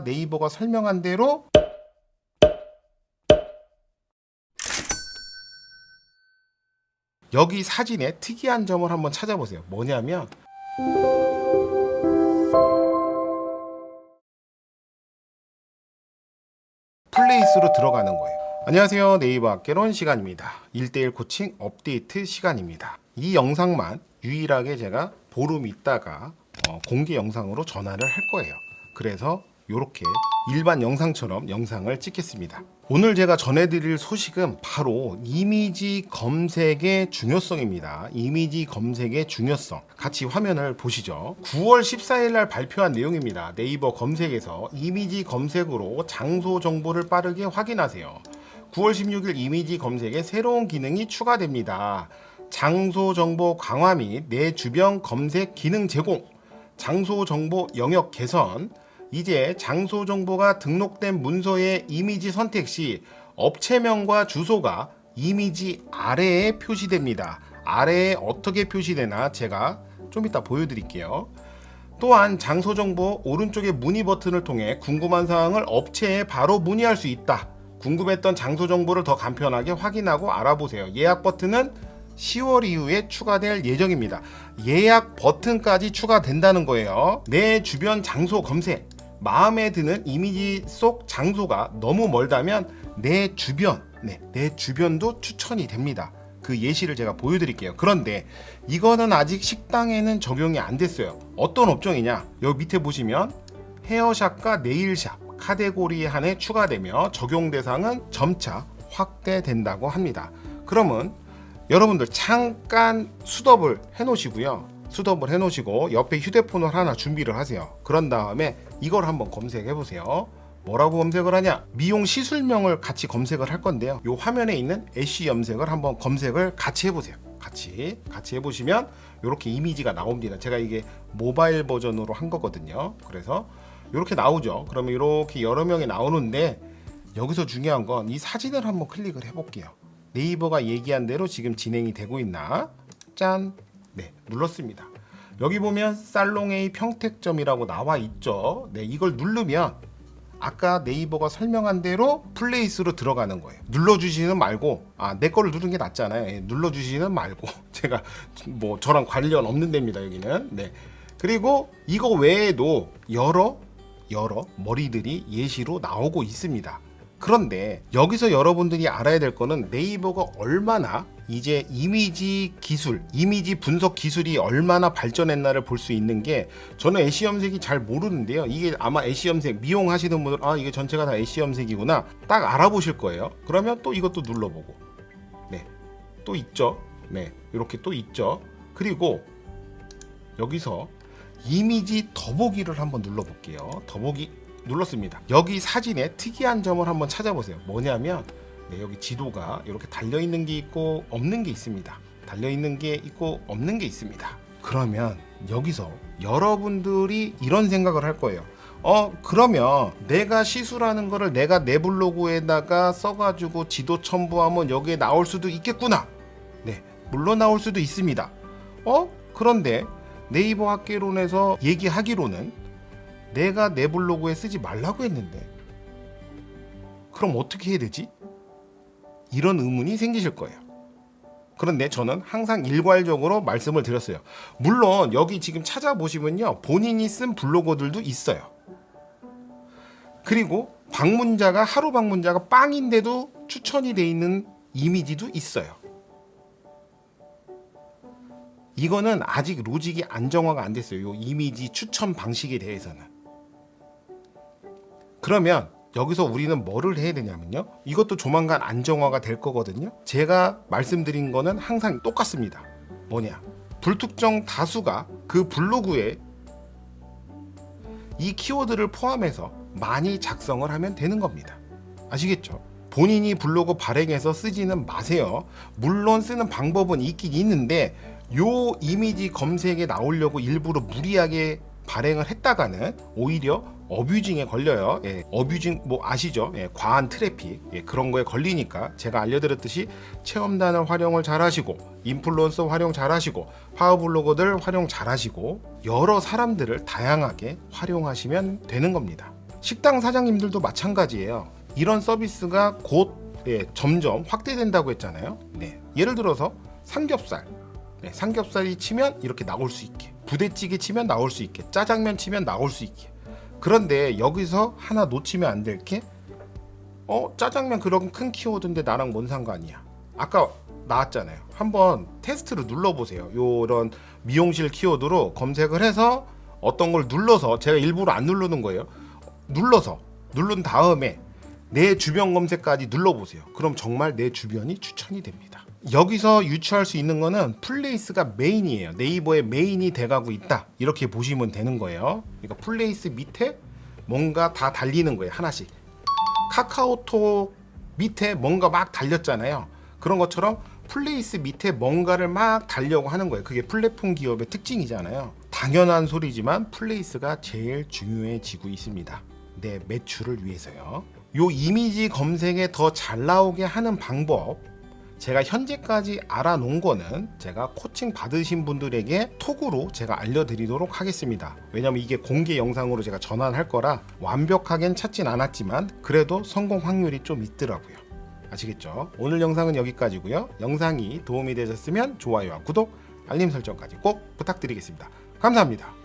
네이버가 설명한 대로 여기 사진에 특이한 점을 한번 찾아보세요. 뭐냐면 플레이스로 들어가는 거예요. 안녕하세요. 네이버 학개론 시간입니다. 1대1 코칭 업데이트 시간입니다. 이 영상만 유일하게 제가 보름 있다가 어, 공개 영상으로 전화를 할 거예요. 그래서 이렇게 일반 영상처럼 영상을 찍겠습니다. 오늘 제가 전해드릴 소식은 바로 이미지 검색의 중요성입니다. 이미지 검색의 중요성. 같이 화면을 보시죠. 9월 14일 날 발표한 내용입니다. 네이버 검색에서 이미지 검색으로 장소 정보를 빠르게 확인하세요. 9월 16일 이미지 검색에 새로운 기능이 추가됩니다. 장소 정보 강화 및 내 주변 검색 기능 제공, 장소 정보 영역 개선, 이제 장소 정보가 등록된 문서의 이미지 선택 시 업체명과 주소가 이미지 아래에 표시됩니다. 아래에 어떻게 표시되나 제가 좀 이따 보여드릴게요. 또한 장소 정보 오른쪽의 문의 버튼을 통해 궁금한 사항을 업체에 바로 문의할 수 있다. 궁금했던 장소 정보를 더 간편하게 확인하고 알아보세요. 예약 버튼은 10월 이후에 추가될 예정입니다. 예약 버튼까지 추가된다는 거예요. 내 주변 장소 검색. 마음에 드는 이미지 속 장소가 너무 멀다면 내 주변, 네, 내 주변도 추천이 됩니다. 그 예시를 제가 보여드릴게요. 그런데 이거는 아직 식당에는 적용이 안 됐어요. 어떤 업종이냐? 여기 밑에 보시면 헤어샵과 네일샵 카테고리에 한해 추가되며 적용 대상은 점차 확대된다고 합니다. 그러면 여러분들 잠깐 수덥을 해놓으시고요. 수덥을 해놓으시고 옆에 휴대폰을 하나 준비를 하세요. 그런 다음에 이걸 한번 검색해 보세요. 뭐라고 검색을 하냐? 미용 시술명을 같이 검색을 할 건데요. 이 화면에 있는 애쉬 염색을 한번 검색을 같이 해보세요. 같이 같이 해보시면 이렇게 이미지가 나옵니다. 제가 이게 모바일 버전으로 한 거거든요. 그래서 이렇게 나오죠. 그러면 이렇게 여러 명이 나오는데 여기서 중요한 건 이 사진을 한번 클릭을 해볼게요. 네이버가 얘기한 대로 지금 진행이 되고 있나? 짠. 네, 눌렀습니다. 여기 보면 살롱에이 평택점이라고 나와 있죠. 네, 이걸 누르면 아까 네이버가 설명한 대로 플레이스로 들어가는 거예요. 눌러주시는 말고 아 내 거를 누른 게 낫잖아요. 예, 눌러주시는 말고 제가 뭐 저랑 관련 없는 데입니다 여기는. 네. 그리고 이거 외에도 여러 여러 머리들이 예시로 나오고 있습니다. 그런데 여기서 여러분들이 알아야 될 거는 네이버가 얼마나 이제 이미지 기술, 이미지 분석 기술이 얼마나 발전했나를 볼 수 있는 게 저는 애쉬 염색이 잘 모르는데요. 이게 아마 애쉬 염색 미용 하시는 분들 아 이게 전체가 다 애쉬 염색이구나 딱 알아보실 거예요. 그러면 또 이것도 눌러보고 네, 또 있죠. 네, 이렇게 또 있죠. 그리고 여기서 이미지 더보기를 한번 눌러볼게요. 더보기 눌렀습니다. 여기 사진에 특이한 점을 한번 찾아보세요. 뭐냐면 네, 여기 지도가 이렇게 달려 있는 게 있고 없는 게 있습니다. 달려 있는 게 있고 없는 게 있습니다. 그러면 여기서 여러분들이 이런 생각을 할 거예요. 어 그러면 내가 시술하는 거를 내가 내 블로그에다가 써가지고 지도 첨부하면 여기에 나올 수도 있겠구나. 네, 물론 나올 수도 있습니다. 어 그런데 네이버 학개론에서 얘기하기로는 내가 내 블로그에 쓰지 말라고 했는데 그럼 어떻게 해야 되지? 이런 의문이 생기실 거예요. 그런데 저는 항상 일괄적으로 말씀을 드렸어요. 물론 여기 지금 찾아보시면요. 본인이 쓴 블로거들도 있어요. 그리고 방문자가 하루 방문자가 빵인데도 추천이 돼 있는 이미지도 있어요. 이거는 아직 로직이 안정화가 안 됐어요. 이 이미지 추천 방식에 대해서는. 그러면 여기서 우리는 뭐를 해야 되냐면요. 이것도 조만간 안정화가 될 거거든요. 제가 말씀드린 거는 항상 똑같습니다. 뭐냐? 불특정 다수가 그 블로그에 이 키워드를 포함해서 많이 작성을 하면 되는 겁니다. 아시겠죠? 본인이 블로그 발행해서 쓰지는 마세요. 물론 쓰는 방법은 있긴 있는데 요 이미지 검색에 나오려고 일부러 무리하게 발행을 했다가는 오히려 어뷰징에 걸려요. 예, 어뷰징 뭐 아시죠? 예, 과한 트래픽 예, 그런 거에 걸리니까 제가 알려드렸듯이 체험단을 활용을 잘하시고 인플루언서 활용 잘하시고 파워블로거들 활용 잘하시고 여러 사람들을 다양하게 활용하시면 되는 겁니다. 식당 사장님들도 마찬가지예요. 이런 서비스가 곧 예, 점점 확대된다고 했잖아요. 네. 예를 들어서 삼겹살. 네, 삼겹살이 치면 이렇게 나올 수 있게. 부대찌개 치면 나올 수 있게. 짜장면 치면 나올 수 있게. 그런데 여기서 하나 놓치면 안 될 게 어, 짜장면 그런 큰 키워드인데 나랑 뭔 상관이야. 아까 나왔잖아요. 한번 테스트를 눌러보세요. 요런 미용실 키워드로 검색을 해서 어떤 걸 눌러서 제가 일부러 안 누르는 거예요. 눌러서 누른 다음에 내 주변 검색까지 눌러보세요. 그럼 정말 내 주변이 추천이 됩니다. 여기서 유추할 수 있는 거는 플레이스가 메인이에요. 네이버의 메인이 돼가고 있다. 이렇게 보시면 되는 거예요. 그러니까 플레이스 밑에 뭔가 다 달리는 거예요. 하나씩. 카카오톡 밑에 뭔가 막 달렸잖아요. 그런 것처럼 플레이스 밑에 뭔가를 막 달려고 하는 거예요. 그게 플랫폼 기업의 특징이잖아요. 당연한 소리지만 플레이스가 제일 중요해지고 있습니다. 내 매출을 위해서요. 요 이미지 검색에 더 잘 나오게 하는 방법 제가 현재까지 알아놓은 거는 제가 코칭 받으신 분들에게 톡으로 제가 알려드리도록 하겠습니다. 왜냐면 이게 공개 영상으로 제가 전환할 거라 완벽하겐 찾진 않았지만 그래도 성공 확률이 좀 있더라고요. 아시겠죠? 오늘 영상은 여기까지고요. 영상이 도움이 되셨으면 좋아요와 구독, 알림 설정까지 꼭 부탁드리겠습니다. 감사합니다.